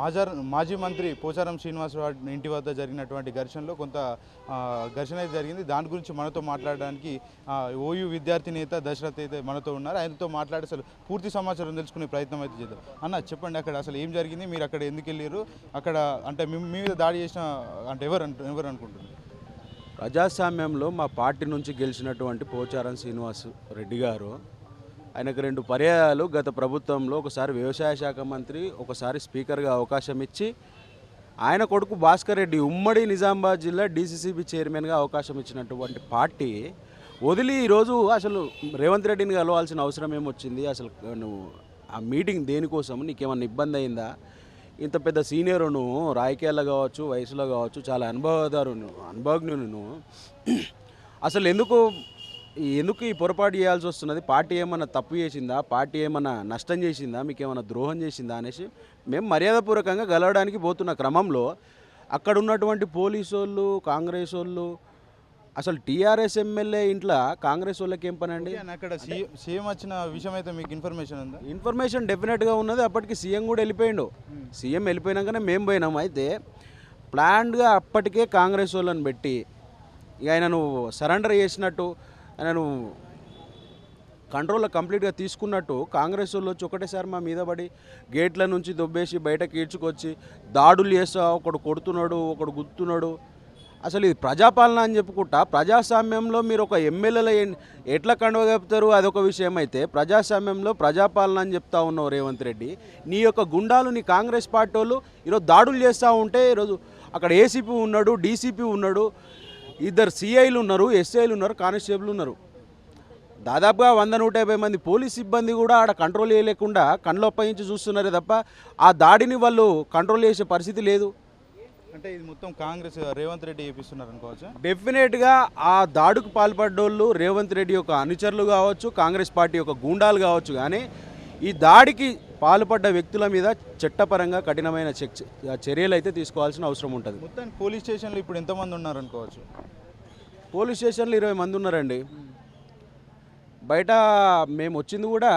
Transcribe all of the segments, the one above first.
మాజార్ మాజీ మంత్రి పోచారం శ్రీనివాసరావు ఇంటి వద్ద జరిగినటువంటి ఘర్షణలో కొంత ఘర్షణ అయితే జరిగింది. దాని గురించి మనతో మాట్లాడడానికి ఓయూ విద్యార్థి నేత దశరథ్ అయితే మనతో ఉన్నారు. ఆయనతో మాట్లాడి అసలు పూర్తి సమాచారం తెలుసుకునే ప్రయత్నం అయితే చేద్దాం. అన్న చెప్పండి అక్కడ అసలు ఏం జరిగింది? మీరు అక్కడ ఎందుకు వెళ్ళారు అక్కడ అంటే మీ మీద దాడి చేసిన అంటే ఎవరు అంటు ఎవరు అనుకుంటున్నారు? ప్రజాస్వామ్యంలో మా పార్టీ నుంచి గెలిచినటువంటి పోచారం శ్రీనివాస్ రెడ్డి గారు ఆయనకు రెండు పర్యాయాలు గత ప్రభుత్వంలో ఒకసారి వ్యవసాయ శాఖ మంత్రి ఒకసారి స్పీకర్గా అవకాశం ఇచ్చి ఆయన కొడుకు భాస్కర్ రెడ్డి ఉమ్మడి నిజామాబాద్ జిల్లా డీసీసీబీ చైర్మన్గా అవకాశం ఇచ్చినటువంటి పార్టీ వదిలి ఈరోజు అసలు రేవంత్ రెడ్డిని కలవాల్సిన అవసరం ఏమొచ్చింది? అసలు నువ్వు ఆ మీటింగ్ దేనికోసం? నీకేమన్నా ఇబ్బంది అయిందా? ఇంత పెద్ద సీనియర్ నువ్వు రాజకీయాల్లో కావచ్చు వయసులో కావచ్చు చాలా అనుభవదారు నువ్వు నువ్వు అసలు ఎందుకు ఎందుకు ఈ పొరపాటు చేయాల్సి వస్తున్నది? పార్టీ ఏమన్నా తప్పు చేసిందా? పార్టీ ఏమన్నా నష్టం చేసిందా? మీకు ఏమన్నా ద్రోహం చేసిందా అనేసి మేము మర్యాదపూర్వకంగా గెలవడానికి పోతున్న క్రమంలో అక్కడ ఉన్నటువంటి పోలీసు వాళ్ళు కాంగ్రెస్ వాళ్ళు అసలు టీఆర్ఎస్ ఎమ్మెల్యే ఇంట్లో కాంగ్రెస్ వాళ్ళకి ఏం పని అండి? అక్కడ సీఎం సీఎం వచ్చిన విషయం అయితే మీకు ఇన్ఫర్మేషన్ ఉందా? ఇన్ఫర్మేషన్ డెఫినెట్గా ఉన్నది. అప్పటికి సీఎం కూడా వెళ్ళిపోయిండు. సీఎం వెళ్ళిపోయినాకనే మేము పోయినాం. అయితే ప్లాన్డ్గా అప్పటికే కాంగ్రెస్ వాళ్ళని పెట్టి ఇక ఆయన నువ్వు సరెండర్ చేసినట్టు నేను కంట్రోల్లో కంప్లీట్గా తీసుకున్నట్టు కాంగ్రెస్ వాళ్ళు వచ్చి ఒకటేసారి మా మీద పడి గేట్ల నుంచి దొబ్బేసి బయటకు ఈడ్చుకొచ్చి దాడులు చేస్తా ఒకడు కొడుతున్నాడు ఒకడు గుర్తున్నాడు అసలు ఇది ప్రజాపాలన అని చెప్పుకుంటా ప్రజాస్వామ్యంలో మీరు ఒక ఎమ్మెల్యేల ఎట్లా కండువ అదొక విషయం అయితే ప్రజాస్వామ్యంలో ప్రజాపాలన అని చెప్తా ఉన్నావు రేవంత్ రెడ్డి. నీ యొక్క గుండాలు నీ కాంగ్రెస్ పార్టీ వాళ్ళు ఈరోజు దాడులు చేస్తూ ఉంటే ఈరోజు అక్కడ ఏసీపీ ఉన్నాడు డీసీపీ ఉన్నాడు. ఇద్దరు సిఐలు ఉన్నారు ఎస్ఐలు ఉన్నారు కానిస్టేబుల్ ఉన్నారు. దాదాపుగా వంద నూట యాభై మంది పోలీస్ సిబ్బంది కూడా ఆడ కంట్రోల్ చేయలేకుండా కళ్ళు అప్పగించి చూస్తున్నారే తప్ప ఆ దాడిని వాళ్ళు కంట్రోల్ చేసే పరిస్థితి లేదు. అంటే ఇది మొత్తం కాంగ్రెస్ రేవంత్ రెడ్డి చేపిస్తున్నారు అనుకోవచ్చా? డెఫినెట్గా ఆ దాడుకు పాల్పడ్డోళ్ళు రేవంత్ రెడ్డి యొక్క అనుచరులు కావచ్చు కాంగ్రెస్ పార్టీ యొక్క గూండాలు కావచ్చు కానీ ఈ దాడికి పాల్పడ్డ వ్యక్తుల మీద చట్టపరంగా కఠినమైన చెక్ చర్యలు అయితే తీసుకోవాల్సిన అవసరం ఉంటుంది. మొత్తానికి పోలీస్ స్టేషన్లో ఇప్పుడు ఎంతమంది ఉన్నారు అనుకోవచ్చు పోలీస్ స్టేషన్లో ఇరవై మంది ఉన్నారండి. బయట మేము వచ్చింది కూడా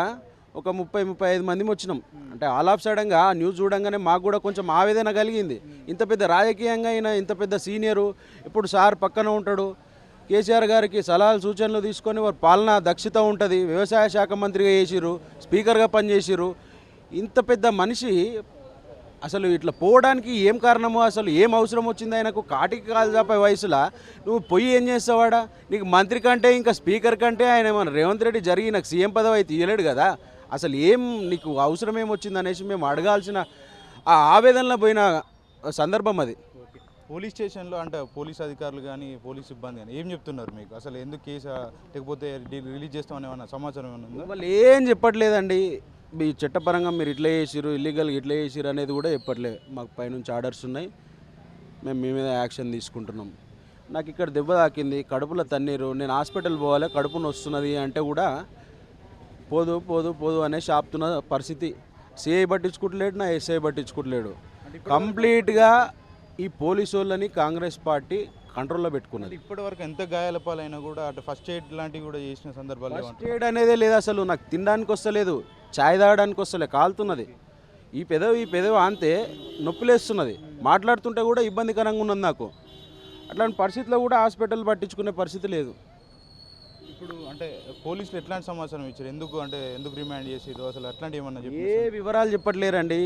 ఒక ముప్పై ముప్పై ఐదు మంది వచ్చినాం. అంటే ఆల్ ఆఫ్ సడన్గా ఆ న్యూస్ చూడంగానే మాకు కూడా కొంచెం ఆవేదన కలిగింది. ఇంత పెద్ద రాజకీయంగా అయినా ఇంత పెద్ద సీనియరు ఇప్పుడు సార్ పక్కన ఉంటాడు. కేసీఆర్ గారికి సలహాలు సూచనలు తీసుకొని వారి పాలన దక్షత ఉంటుంది. వ్యవసాయ శాఖ మంత్రిగా చేసిరు స్పీకర్గా పనిచేసిరు ఇంత పెద్ద మనిషి అసలు ఇట్లా పోవడానికి ఏం కారణమో అసలు ఏం అవసరం వచ్చింది ఆయనకు? కాటికి కాలు చాపే వయసులో? నువ్వు పొయ్యి ఏం చేస్తావాడా? నీకు మంత్రి కంటే ఇంకా స్పీకర్ కంటే ఆయన మన రేవంత్ రెడ్డి జరిగి నాకు సీఎం పదవి అయితే ఇవ్వలేడు కదా? అసలు ఏం నీకు అవసరం ఏమొచ్చింది అనేసి మేము అడగాల్సిన ఆ ఆవేదనలో పోయిన సందర్భం అది. పోలీస్ స్టేషన్లో అంటే పోలీస్ అధికారులు కానీ పోలీస్ సిబ్బంది కానీ ఏం చెప్తున్నారు మీకు? అసలు ఎందుకు కేసు లేకపోతే రిలీజ్ చేస్తామని ఏమన్నా సమాచారం ఏమైనా ఉందా? వాళ్ళు ఏం చెప్పట్లేదండి. మీ చట్టపరంగా మీరు ఇట్లా చేసిరు ఇల్లీగల్ ఇట్లా చేసిరు అనేది కూడా చెప్పట్లేదు. మాకు పైనుంచి ఆర్డర్స్ ఉన్నాయి. మేము మీ మీద యాక్షన్ తీసుకుంటున్నాం. నాకు ఇక్కడ దెబ్బ తాకింది కడుపులో తన్నీరు. నేను హాస్పిటల్ పోవాలి కడుపు నొస్తున్నది అంటే కూడా పోదు పోదు పోదు అనేసి ఆపుతున్న పరిస్థితి. సిఐ పట్టించుకుంటలేడు నా ఎస్ఐ పట్టించుకుంటలేడు కంప్లీట్గా ఈ పోలీసు వాళ్ళని కాంగ్రెస్ పార్టీ కంట్రోల్లో పెట్టుకున్నది. ఇప్పటి వరకు ఎంత గాయాల పాలైనా కూడా అటు ఫస్ట్ ఎయిడ్ లాంటివి కూడా చేసిన సందర్భాలు ఫస్ట్ ఎయిడ్ అనేదే లేదు అసలు నాకు తినడానికి వస్తలేదు చాయ్ తాగడానికి వస్తలే కాలుతున్నది. ఈ పెదవి ఈ పెదవి అంతే నొప్పిలేస్తున్నది. మాట్లాడుతుంటే కూడా ఇబ్బందికరంగా ఉన్నది నాకు. అట్లాంటి పరిస్థితిలో కూడా హాస్పిటల్ పట్టించుకునే పరిస్థితి లేదు. ఇప్పుడు అంటే పోలీసులు ఎట్లాంటి సమాచారం ఇచ్చారు? ఎందుకు అంటే ఎందుకు రిమాండ్ చేసారు అసలు అట్లాంటి ఏమన్నా చెప్పి ఏ వివరాలు చెప్పట్లేరండి.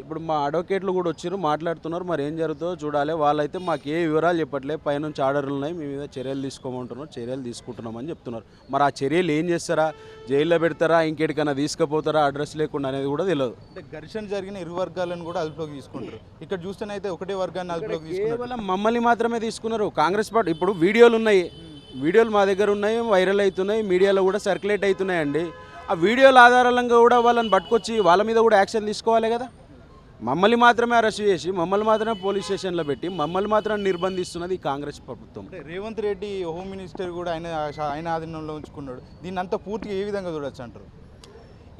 ఇప్పుడు మా అడ్వకేట్లు కూడా వచ్చారు మాట్లాడుతున్నారు. మరి ఏం జరుగుతుందో చూడాలి. వాళ్ళైతే మాకు ఏ వివరాలు చెప్పట్లేదు పైనుంచి ఆర్డర్లు ఉన్నాయి. మీ మీద చర్యలు తీసుకోమంటున్నారు. చర్యలు తీసుకుంటున్నామని చెప్తున్నారు. మరి ఆ చర్యలు ఏం చేస్తారా? జైల్లో పెడతారా? ఇంకెడికైనా తీసుకుపోతారా? అడ్రస్ లేకుండా అనేది కూడా తెలియదు. అంటే ఘర్షణ జరిగిన ఇరు వర్గాలను కూడా అదుపులోకి తీసుకుంటారు. ఇక్కడ చూస్తేనైతే ఒకటే వర్గాన్ని అదుపులోకి కేవలం మమ్మల్ని మాత్రమే తీసుకున్నారు. కాంగ్రెస్ పార్టీ ఇప్పుడు వీడియోలు ఉన్నాయి. వీడియోలు మా దగ్గర ఉన్నాయి వైరల్ అవుతున్నాయి మీడియాలో కూడా సర్క్యులేట్ అవుతున్నాయండి. ఆ వీడియోల ఆధారంగా కూడా వాళ్ళని పట్టుకొచ్చి వాళ్ళ మీద కూడా యాక్షన్ తీసుకోవాలి కదా? మమ్మల్ని మాత్రమే అరెస్ట్ చేసి మమ్మల్ని మాత్రమే పోలీస్ స్టేషన్లో పెట్టి మమ్మల్ని మాత్రం నిర్బంధిస్తున్నది కాంగ్రెస్ ప్రభుత్వం. రేవంత్ రెడ్డి హోమ్ మినిస్టర్ కూడా ఆయన ఆయన ఆధీనంలో ఉంచుకున్నాడు. దీన్ని అంతా పూర్తిగా ఏ విధంగా చూడొచ్చు అంటారు?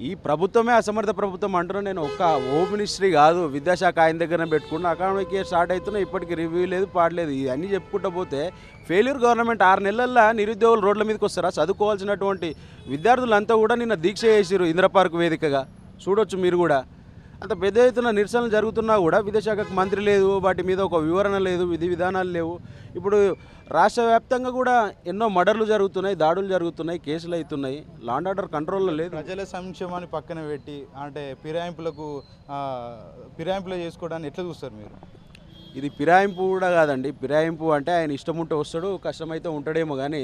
ఈ ప్రభుత్వమే అసమర్థ ప్రభుత్వం అంటున్నా నేను ఒక్క హోమ్ మినిస్ట్రీ కాదు విద్యాశాఖ ఆయన దగ్గరనే పెట్టుకున్న. అకాడమిక్ ఇయర్ స్టార్ట్ అవుతున్నా ఇప్పటికి రివ్యూ లేదు పాడలేదు ఇవన్నీ చెప్పుకుంటూ పోతే ఫెయిల్యూర్ గవర్నమెంట్ ఆరు నెలల్లో నిరుద్యోగులు రోడ్ల మీదకి వస్తారా? చదువుకోవాల్సినటువంటి విద్యార్థులంతా కూడా నిన్న దీక్ష చేసిరు ఇంద్రపార్క్ వేదికగా. చూడొచ్చు మీరు కూడా. అంత పెద్ద ఎత్తున నిరసనలు జరుగుతున్నా కూడా విదేశాఖకు మంత్రి లేదు వాటి మీద ఒక వివరణ లేదు విధి విధానాలు లేవు. ఇప్పుడు రాష్ట్ర వ్యాప్తంగా కూడా ఎన్నో మర్డర్లు జరుగుతున్నాయి దాడులు జరుగుతున్నాయి కేసులు అవుతున్నాయి. లాండ్ ఆర్డర్ కంట్రోల్లో లేదు. ప్రజల సంక్షేమాన్ని పక్కన పెట్టి అంటే ఫిరాయింపులకు ఆ, ఫిరాయింపులు చేసుకోవడాన్ని ఎట్లా చూస్తారు మీరు? ఇది ఫిరాయింపు కూడా కాదండి. ఫిరాయింపు అంటే ఆయన ఇష్టం ఉంటే వస్తాడు కష్టమైతే ఉంటాడేమో కానీ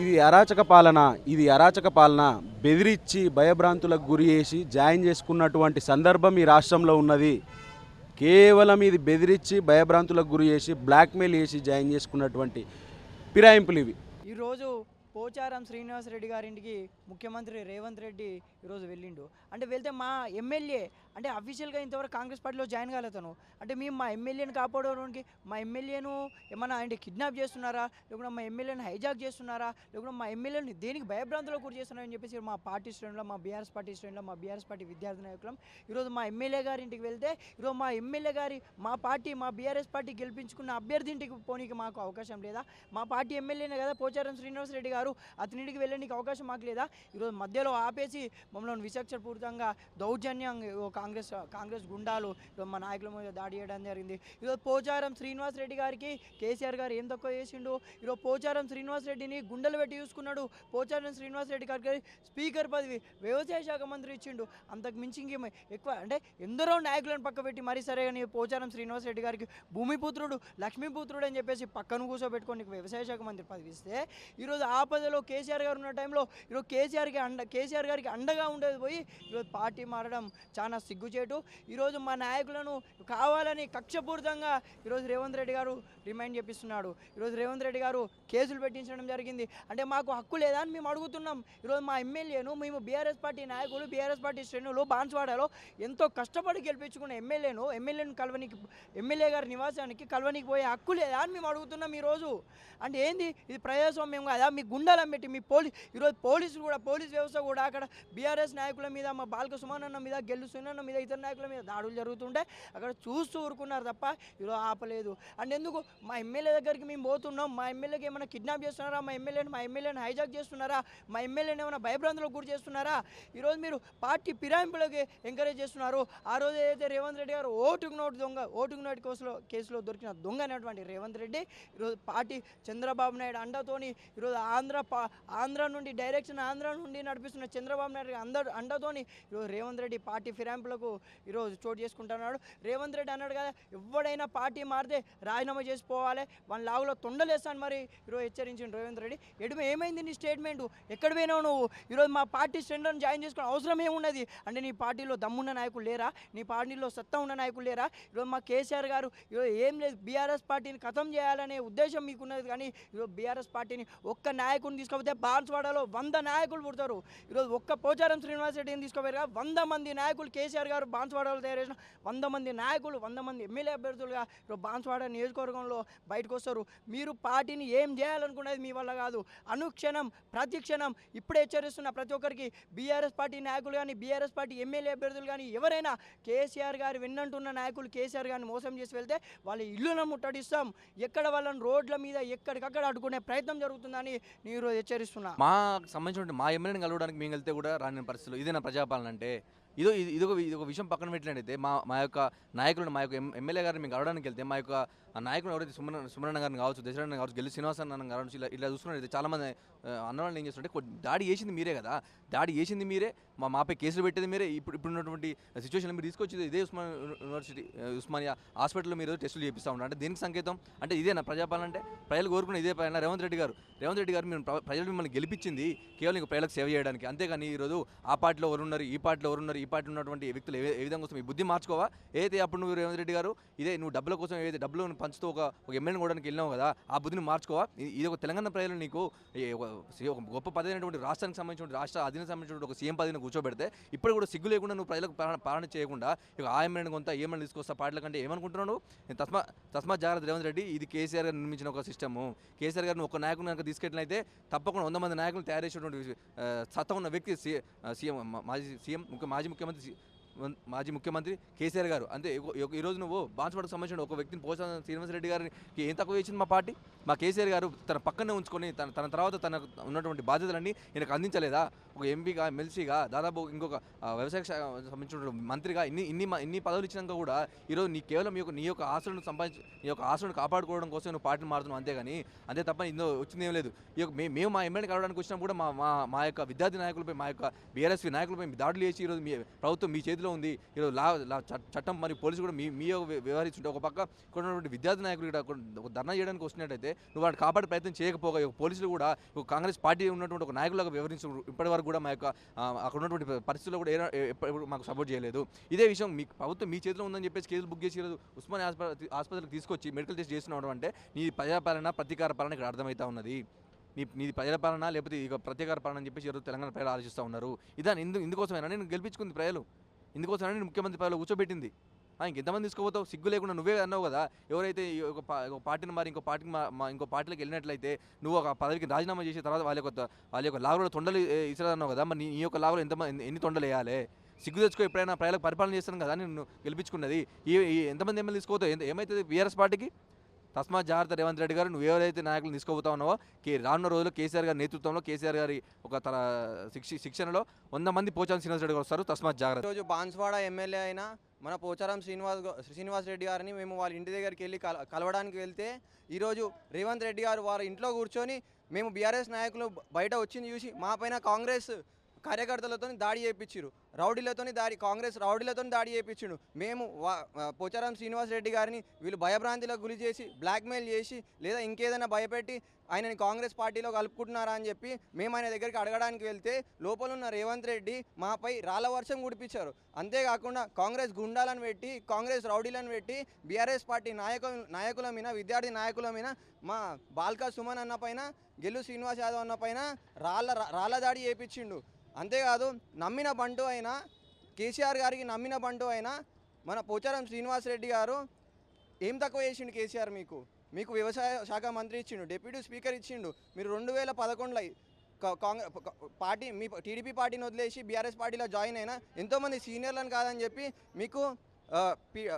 ఇది అరాచక పాలన ఇది అరాచక పాలన. బెదిరించి భయభ్రాంతులకు గురి చేసి జాయిన్ చేసుకున్నటువంటి సందర్భం ఈ రాష్ట్రంలో ఉన్నది. కేవలం ఇది బెదిరించి భయభ్రాంతులకు గురి చేసి బ్లాక్మెయిల్ చేసి జాయిన్ చేసుకున్నటువంటి ఫిరాయింపులు ఇవి. ఈరోజు పోచారం శ్రీనివాసరెడ్డి గారింటికి ముఖ్యమంత్రి రేవంత్ రెడ్డి ఈరోజు వెళ్ళిండు. అంటే వెళ్తే మా ఎమ్మెల్యే అంటే అఫీషియల్గా ఇంతవరకు కాంగ్రెస్ పార్టీలో జాయిన్ కాలేతను అంటే మేము మా ఎమ్మెల్యేని కాపాడడానికి మా ఎమ్మెల్యేను ఏమన్నా అంటే కిడ్నాప్ చేస్తున్నారా? లేకుండా మా ఎమ్మెల్యేని హైజాక్ చేస్తున్నారా? లేకుండా మా ఎమ్మెల్యేని దేనికి భయభ్రాంతులకు గురి చేస్తున్నారని చెప్పేసి మా పార్టీ శ్రేణులు మా బీఆర్ఎస్ పార్టీ శ్రేణులు మా బీఆర్ఎస్ పార్టీ విద్యార్థి నాయకులం ఈరోజు మా ఎమ్మెల్యే గారి ఇంటికి వెళ్తే ఈరోజు మా ఎమ్మెల్యే గారి మా పార్టీ మా బీఆర్ఎస్ పార్టీ గెలిపించుకున్న అభ్యర్థి ఇంటికి పోనీకి మాకు అవకాశం లేదా? మా పార్టీ ఎమ్మెల్యేనే కదా పోచారం శ్రీనివాస్ రెడ్డి గారు అతనింటికి వెళ్ళడానికి అవకాశం మాకు లేదా? ఈరోజు మధ్యలో ఆపేసి మమ్మల్ని విచక్షణపూరితంగా దౌర్జన్యం ఒక కాంగ్రెస్ కాంగ్రెస్ గుండాలు మా నాయకుల మీద దాడి చేయడం జరిగింది. ఈరోజు పోచారం శ్రీనివాస్ రెడ్డి గారికి కేసీఆర్ గారు ఏం తక్కువ చేసిండు? ఈరోజు పోచారం శ్రీనివాస్ రెడ్డిని గుండెలు పెట్టి చూసుకున్నాడు. పోచారం శ్రీనివాస్ రెడ్డి గారికి స్పీకర్ పదవి వ్యవసాయ శాఖ మంత్రి ఇచ్చిండు. అంతకు మించి ఇంకేం ఎక్కువ అంటే ఎందరో నాయకులను పక్క పెట్టి మరీ సరే కానీ పోచారం శ్రీనివాస్ రెడ్డి గారికి భూమిపుత్రుడు లక్ష్మీపుత్రుడు అని చెప్పేసి పక్కన కూర్చోబెట్టుకొని వ్యవసాయ శాఖ మంత్రి పదవి ఇస్తే ఈరోజు ఆపదలో కేసీఆర్ గారు ఉన్న టైంలో ఈరోజు కేసీఆర్కి అండ కేసీఆర్ గారికి అండగా ఉండేది పోయి ఈరోజు పార్టీ మారడం చాలా సిగ్గుచేటు. ఈరోజు మా నాయకులను కావాలని కక్షపూరితంగా ఈరోజు రేవంత్ రెడ్డి గారు రిమైండ్ చేపిస్తున్నాడు. ఈరోజు రేవంత్ రెడ్డి గారు కేసులు పెట్టించడం జరిగింది. అంటే మాకు హక్కు లేదా అని మేము అడుగుతున్నాం. ఈరోజు మా ఎమ్మెల్యేను మేము బీఆర్ఎస్ పార్టీ నాయకులు బీఆర్ఎస్ పార్టీ శ్రేణులు బాన్స్వాడలో ఎంతో కష్టపడి గెలిపించుకున్న ఎమ్మెల్యేను ఎమ్మెల్యేను కలవనికి ఎమ్మెల్యే గారి నివాసానికి కలవనికి పోయే హక్కు లేదా అని మేము అడుగుతున్నాం ఈరోజు. అంటే ఏంది? ఇది ప్రజాస్వామ్యం కాదా? మీ గుండాలం పెట్టి మీ పోలీస్ ఈరోజు పోలీసులు కూడా పోలీస్ వ్యవస్థ కూడా అక్కడ బీఆర్ఎస్ నాయకుల మీద మా బాలక సుమానన్న మీద గెల్లు నాయకుల మీద ఇతర నాయకుల మీద దాడులు జరుగుతుంటే అక్కడ చూస్తూ ఊరుకున్నారు తప్ప ఇలా ఆపలేదు. అండ్ ఎందుకు? మా ఎమ్మెల్యే దగ్గరికి మేము పోతున్నాం. మా ఎమ్మెల్యేకి ఏమైనా కిడ్నాప్ చేస్తున్నారా? మా ఎమ్మెల్యేని మా ఎమ్మెల్యేని హైజాక్ చేస్తున్నారా? మా ఎమ్మెల్యేని ఏమైనా భయభ్రాంతులకు గురి చేస్తున్నారా? ఈరోజు మీరు పార్టీ పిరాయింపులకి ఎంకరేజ్ చేస్తున్నారు. ఆ రోజు ఏదైతే రేవంత్ రెడ్డి గారు ఓటుకు నోటు దొంగ ఓటుకు నోటు కేసులో కేసులో దొరికిన దొంగ అనేటువంటి రేవంత్ రెడ్డి ఈరోజు పార్టీ చంద్రబాబు నాయుడు అండతోని ఈరోజు ఆంధ్ర ఆంధ్ర నుండి డైరెక్షన్ ఆంధ్ర నుండి నడిపిస్తున్న చంద్రబాబు నాయుడు అందరు అండతోని ఈరోజు రేవంత్ రెడ్డి పార్టీ ఫిరాయింపులకు ఈరోజు చోటు చేసుకుంటున్నాడు. రేవంత్ రెడ్డి అన్నాడు కదా ఎవడైనా పార్టీ మారితే రాజీనామా చేసిపోవాలి వాళ్ళ లాగులో తొండలేస్తాను మరి ఈరోజు హెచ్చరించిండు రేవంత్ రెడ్డి. ఎడుమ ఏమైంది నీ స్టేట్మెంట్? ఎక్కడ పోయినావు నువ్వు? ఈరోజు మా పార్టీ స్ట్రెండ్లను జాయిన్ చేసుకునే అవసరం ఏమున్నది? అంటే నీ పార్టీలో దమ్మున్న నాయకులు లేరా? నీ పార్టీలో సత్తా ఉన్న నాయకులు లేరా? ఈరోజు మా కేసీఆర్ గారు ఈరోజు ఏం లేదు బీఆర్ఎస్ పార్టీని ఖతం చేయాలనే ఉద్దేశం మీకున్నది కానీ ఈరోజు బీఆర్ఎస్ పార్టీని ఒక్క నాయకుడిని తీసుకోపోతే బాన్స్వాడలో వంద నాయకులు పుడతారు. ఈరోజు ఒక్క పోచారం శ్రీనివాస రెడ్డిని తీసుకోపోయారు వంద మంది నాయకులు కేసీఆర్ గారు బాన్స్వాడలో తయారు చేసిన వంద మంది నాయకులు వంద మంది ఎమ్మెల్యే అభ్యర్థులుగా ఇప్పుడు బాన్స్వాడ నియోజకవర్గంలో బయటకు వస్తారు. మీరు పార్టీని ఏం చేయాలనుకునేది మీ వల్ల కాదు. అనుక్షణం ప్రతి క్షణం ఇప్పుడే హెచ్చరిస్తున్న ప్రతి ఒక్కరికి బీఆర్ఎస్ పార్టీ నాయకులు కానీ బీఆర్ఎస్ పార్టీ ఎమ్మెల్యే అభ్యర్థులు కానీ ఎవరైనా కేసీఆర్ గారు విన్నంటున్న నాయకులు కేసీఆర్ గారిని మోసం చేసి వెళ్తే వాళ్ళ ఇల్లును ముట్టడిస్తాం. ఎక్కడ వాళ్ళని రోడ్ల మీద ఎక్కడికక్కడ అడ్డుకునే ప్రయత్నం జరుగుతుందని నేను ఈరోజు హెచ్చరిస్తున్నా. మాకు సంబంధించిన మా ఎమ్మెల్యేని కలవడానికి మేము వెళ్తే కూడా రాని పరిస్థితులు ఇదేనా ప్రజాపాలన అంటే? ఇదో ఇది ఇదొక ఇదొక విషయం పక్కన పెట్టినట్టయితే మా మా యొక్క నాయకులను మా యొక్క ఎమ్మెల్యే గారిని మేము కలవడానికి వెళ్తే మా యొక్క నాయకులు ఎవరైతే సుమన సుమరణ గారిని కావచ్చు దశరణ కావచ్చు గెలి శ్రీనివాసన్ గారిని కావచ్చు ఇలా ఇట్లా చూసుకున్నట్టయితే చాలామంది అన్నవాళ్ళని ఏం చేస్తుంటే దాడి చేసింది మీరే కదా. దాడి చేసింది మీరే మా మాపై కేసులు పెట్టేది మీరే. ఇప్పుడు ఇప్పుడు ఉన్నటువంటి సిచ్యువేషన్లో మీరు తీసుకొచ్చి ఇదే ఉస్మాన్ యూనివర్సిటీ ఉస్మానియా హాస్పిటల్లో మీరు టెస్టులు చేపిస్తూ ఉన్నారు. అంటే దీనికి సంకేతం అంటే ఇదేనా ప్రజాపాలన అంటే? ప్రజలు కోరుకున్న ఇదే పైన రేవంత్ రెడ్డి గారు. రేవంత్ రెడ్డి గారు మీరు ప్ర- ప్రజలు మిమ్మల్ని గెలిపించింది కేవలం ఇంకా ప్రజలకు సేవ చేయడానికి. అంతేగాని ఈరోజు ఆ పార్టీలో ఎవరున్నారు ఈ పార్టీలో ఎవరున్నారు ఈ పార్టీలో ఉన్నటువంటి వ్యక్తులు ఏ విధంగా వస్తాం ఈ బుద్ధి మార్చుకోవా? ఏదైతే అప్పుడు నువ్వు రేవంత్ రెడ్డి గారు ఇదే నువ్వు డబ్బుల కోసం ఏదైతే డబ్బులు పంచుతూ ఒక ఒక ఎమ్మెల్యే కూడా వెళ్ళినావు కదా ఆ బుద్ధిని మార్చుకోవా? ఇది- ఒక తెలంగాణ ప్రజలు నీకు ఒక గొప్ప పదవి అయినటువంటి రాష్ట్రానికి సంబంధించిన రాష్ట్ర అధీన సంబంధించిన ఒక సీఎం పదవిని కూర్చోబెడితే ఇప్పుడు కూడా సిగ్గు లేకుండా నువ్వు ప్రజలకు పాలన చేయకుండా ఇక ఆయమైన కొంత ఏమైనా తీసుకొస్తా పార్టీల కంటే ఏమనుకుంటున్నావు నేను తస్మా తస్మా జాగ్రత్త రేవంత్ రెడ్డి ఇది కేసీఆర్ గారు నిర్మించిన ఒక సిస్టము. కేసీఆర్ గారిని ఒక నాయకుని కనుక తీసుకెట్లయితే తప్పకుండా వంద మంది నాయకులు తయారు చేసినటువంటి సత్త సత్తా ఉన్న వ్యక్తి సీఎం మాజీ సీఎం ముఖ్య మాజీ ముఖ్యమంత్రి మాజీ ముఖ్యమంత్రి కేసీఆర్ గారు. అంతే ఈరోజు నువ్వు బాన్స్వాడకు సంబంధించిన ఒక వ్యక్తిని పోసా శ్రీనివాసరెడ్డి గారికి ఏం తక్కువ చేసింది మా పార్టీ? మా కేసీఆర్ గారు తన పక్కనే ఉంచుకొని తన తన తర్వాత తన ఉన్నటువంటి బాధ్యతలన్నీ ఈయనకు అందించలేదా? ఒక ఎంపీగా ఎమ్మెల్సీగా దాదాపు ఇంకొక వ్యవసాయ శాఖ సంబంధించిన మంత్రిగా ఇన్ని ఇన్ని ఇన్ని పదవులు ఇచ్చినాక కూడా ఈరోజు నీ కేవలం నీ యొక్క నీ యొక్క ఆశలను సంపాదించి నీ యొక్క ఆశలను కాపాడుకోవడం కోసం నువ్వు పార్టీని మారుతున్నావు అంతేగాని అంతే తప్ప ఇందులో వచ్చింది ఏం లేదు. ఈ యొక్క మే- మేము మా ఎమ్మెల్యే కలవడానికి వచ్చినా కూడా మా మా మా యొక్క విద్యార్థి నాయకులపై మా యొక్క బీఆర్ఎస్పి నాయకులపై దాడులు చేసి ఈరోజు మీ ప్రభుత్వం మీ చేతిలో ఉంది. ఈరోజు లా లా- చ- చట్టం మరియు పోలీసు కూడా మీ మీ యొక్క వ్యవహరిస్తుంటే ఒక పక్క ఇక్కడ విద్యార్థి నాయకులు ఇక్కడ ఒక- ధర్నా చేయడానికి వస్తున్నట్టయితే నువ్వు వాడిని కాపాడే ప్రయత్నం చేయకపోగా ఈ పోలీసులు కూడా ఒక కాంగ్రెస్ పార్టీ ఉన్నటువంటి ఒక నాయకులుగా వ్యవహరించు ఇప్పటి వరకు కూడా మా యొక్క అక్కడ ఉన్నటువంటి పరిస్థితుల్లో కూడా ఎప్పుడు మాకు సపోర్ట్ చేయలేదు. ఇదే విషయం మీ ప్రభుత్వం మీ చేతిలో ఉందని చెప్పేసి కేసులు బుక్ చేసి ఉస్మాని ఆసుపత్రి ఆసుపత్రికి తీసుకొచ్చి మెడికల్ టెస్ట్ చేస్తున్నాడు అంటే నీ ప్రజాపాలన ప్రతీకార పాలన ఇక్కడ అర్థమవుతా ఉన్నది. నీ నీది ప్రజల పాలన లేకపోతే ఇక ప్రత్యేక పాలన అని చెప్పేసి ఈరోజు తెలంగాణ ప్రజలు ఆలోచిస్తూ ఉన్నారు. ఇదాని ఇందు ఇందుకోసమైనా? నేను గెలిపించుకుంది ప్రజలు. ఇందుకోసమైనా? నేను ముఖ్యమంత్రి పదవిలో కూర్చోబెట్టింది. ఇంకెంతమంది తీసుకోపోతావు సిగ్గు లేకుండా నువ్వే అన్నావు కదా? ఎవరైతే ఒక పార్టీని మరి ఇంకో పార్టీకి మా- ఇంకో పార్టీలకు వెళ్ళినట్లయితే నువ్వు ఒక పదవికి రాజీనామా చేసిన తర్వాత వాళ్ళ యొక్క వాళ్ళ యొక్క లాగులో తొండలు ఇసరన్నావు కదా? మరి నీ యొక్క లాగులో ఎంత ఎన్ని తొండలు వేయాలి? సిగ్గు తెచ్చుకో ఎప్పుడైనా ప్రజలకు పరిపాలన చేస్తాను కదా నేను గెలిపించుకున్నది. ఈ ఎంతమంది ఎమ్మెల్యే తీసుకోవద్దు ఏమైతే ఏమవుతుంది బీఆర్ఎస్ పార్టీకి? తస్మాత్ జాగ్రత్త రేవంత్ రెడ్డి గారు నువ్వు ఎవరైతే నాయకులు తీసుకోబోతా ఉన్నావో కే రానున్న రోజుల్లో కేసీఆర్ గారి నేతృత్వంలో కేసీఆర్ గారి ఒక తన శిక్ష శిక్షణలో వంద మంది పోచారం శ్రీనివాస్ రెడ్డి గారు వస్తారు. తస్మాత్ జాగ్రత్త. రోజు బాన్స్వాడ ఎమ్మెల్యే అయిన మన పోచారం శ్రీనివాస్ శ్రీనివాస్ రెడ్డి గారిని మేము వాళ్ళ ఇంటి దగ్గరికి వెళ్ళి కల కలవడానికి వెళ్తే ఈరోజు రేవంత్ రెడ్డి గారు వారి ఇంట్లో కూర్చొని మేము బీఆర్ఎస్ నాయకులు బయట వచ్చింది చూసి మా పైన కాంగ్రెస్ కార్యకర్తలతో దాడి చేయించారు రౌడీలతో దాడి కాంగ్రెస్ రౌడీలతో దాడి చేయించిండు మేము పోచారం శ్రీనివాస్ రెడ్డి గారిని వీళ్ళు భయభ్రాంతిలకు గురి చేసి బ్లాక్మెయిల్ చేసి లేదా ఇంకేదైనా భయపెట్టి ఆయనని కాంగ్రెస్ పార్టీలో కలుపుకుంటున్నారా అని చెప్పి మేము ఆయన దగ్గరికి అడగడానికి వెళ్తే లోపల ఉన్న రేవంత్ రెడ్డి మాపై రాళ్ళ వర్షం కుడిపించారు అంతేకాకుండా కాంగ్రెస్ గుండాలను పెట్టి కాంగ్రెస్ రౌడీలను పెట్టి బీఆర్ఎస్ పార్టీ నాయకుల నాయకుల మీద విద్యార్థి నాయకుల మీద మా బాల్కా సుమన్ అన్న పైన గెల్లు శ్రీనివాస్ యాదవ్ అన్న పైన రాళ్ళ రాళ్ళ దాడి చేయించిండు అంతేకాదు నమ్మిన బంటు అయినా కేసీఆర్ గారికి నమ్మిన బంటు అయిన మన పోచారం శ్రీనివాస్ రెడ్డి గారు ఏం తక్కువ చేసిండు కేసీఆర్ మీకు? మీకు వ్యవసాయ శాఖ మంత్రి ఇచ్చిండు డిప్యూటీ స్పీకర్ ఇచ్చిండు మీరు రెండు వేల పదకొండులో కాంగ్రెస్ పార్టీ మీ టీడీపీ పార్టీని వదిలేసి బీఆర్ఎస్ పార్టీలో జాయిన్ అయినా ఎంతోమంది సీనియర్లను కాదని చెప్పి మీకు పీ-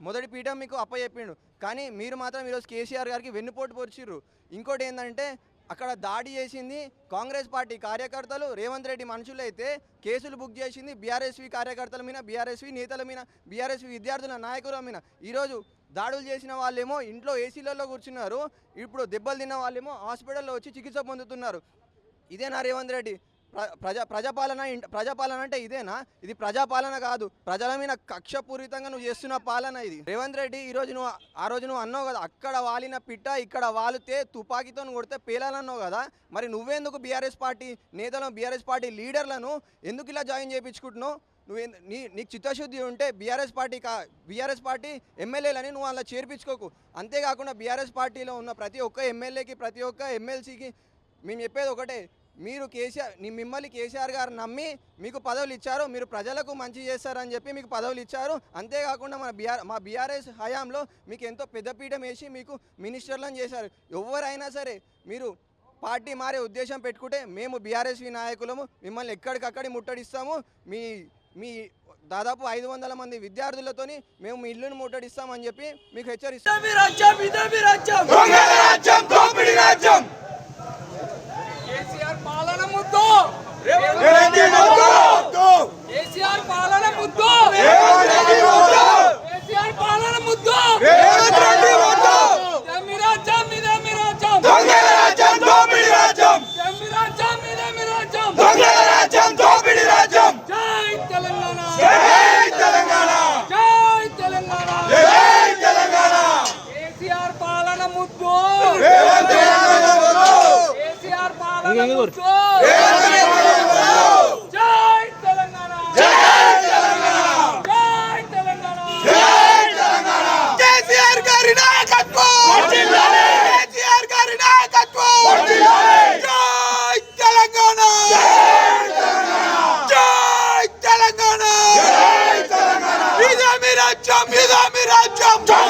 మొదటి పీఠం మీకు అప్పచెప్పిండు. కానీ మీరు మాత్రం ఈరోజు కేసీఆర్ గారికి వెన్నుపోటు పొరిచిర్రు ఇంకోటి ఏంటంటే అక్కడ దాడి చేసింది కాంగ్రెస్ పార్టీ కార్యకర్తలు. రేవంత్ రెడ్డి మనుషులు అయితే కేసులు బుక్ చేసింది బీఆర్ఎస్వి కార్యకర్తల మీద బీఆర్ఎస్వి నేతల మీద బీఆర్ఎస్వి విద్యార్థుల నాయకుల మీద. ఈరోజు దాడులు చేసిన వాళ్ళేమో ఇంట్లో ఏసీలలో కూర్చున్నారు. ఇప్పుడు దెబ్బలు తిన్న వాళ్ళేమో హాస్పిటల్లో వచ్చి చికిత్స పొందుతున్నారు. ఇదేనా రేవంత్ రెడ్డి? ప్రజా ప్రజాపాలన ప్రజాపాలన అంటే ఇదేనా? ఇది ప్రజాపాలన కాదు. ప్రజల మీద కక్షపూరితంగా నువ్వు చేస్తున్న పాలన ఇది. రేవంత్ రెడ్డి ఈ రోజు నువ్వు ఆ రోజు నువ్వు అన్నావు కదా అక్కడ వాలిన పిట్ట ఇక్కడ వాలితే తుపాకీతో కొడితే పేలాలన్నావు కదా. మరి నువ్వెందుకు బీఆర్ఎస్ పార్టీ నేతలను బీఆర్ఎస్ పార్టీ లీడర్లను ఎందుకు ఇలా జాయిన్ చేయించుకుంటున్నావు? నువ్వు ఎందు- నీ నీకు చిత్తశుద్ధి ఉంటే బీఆర్ఎస్ పార్టీ కా బీఆర్ఎస్ పార్టీ ఎమ్మెల్యేలని నువ్వు అలా చేర్పించుకోకు. అంతేకాకుండా బీఆర్ఎస్ పార్టీలో ఉన్న ప్రతి ఒక్క ఎమ్మెల్యేకి ప్రతి ఒక్క ఎమ్మెల్సీకి మేము చెప్పేది ఒకటే మీరు కేసీఆర్ నీ మిమ్మల్ని కేసీఆర్ గారు నమ్మి మీకు పదవులు ఇచ్చారు మీరు ప్రజలకు మంచి చేస్తారని చెప్పి మీకు పదవులు ఇచ్చారు. అంతేకాకుండా మన బీఆర్ మా బీఆర్ఎస్ హయాంలో మీకు ఎంతో పెద్దపీఠం వేసి మీకు మినిస్టర్లను చేశారు. ఎవరైనా సరే మీరు పార్టీ మారే ఉద్దేశం పెట్టుకుంటే మేము బీఆర్ఎస్వి నాయకులము మిమ్మల్ని ఎక్కడికక్కడి ముట్టడిస్తాము. మీ మీ దాదాపు ఐదు వందల మంది విద్యార్థులతోని మేము మీ ఇల్లుని ముట్టడిస్తామని చెప్పి మీకు హెచ్చరిస్తాం కేసీఆర్ పాలన ముద్దు కేసీఆర్ పాలన ముద్దు కేసీఆర్ పాలన ముద్దు జమ్మిరాజ్యం ఇదేమిరాజ్యం జమ్మిరాజ్యం ఇదేమిరాజ్యం జై తెలంగాణ జై తెలంగాణ కేసీఆర్ పాలన ముద్దు కేసీఆర్ పాలన ముద్దు జై తెలంగాణ జై తెలంగాణ కేసీఆర్ గారి నాయకత్వం కేసీఆర్ గారి నాయకత్వం జై తెలంగాణ జై తెలంగాణ ఇదే మీ రాజ్యం ఇదే మీ రాజ్యం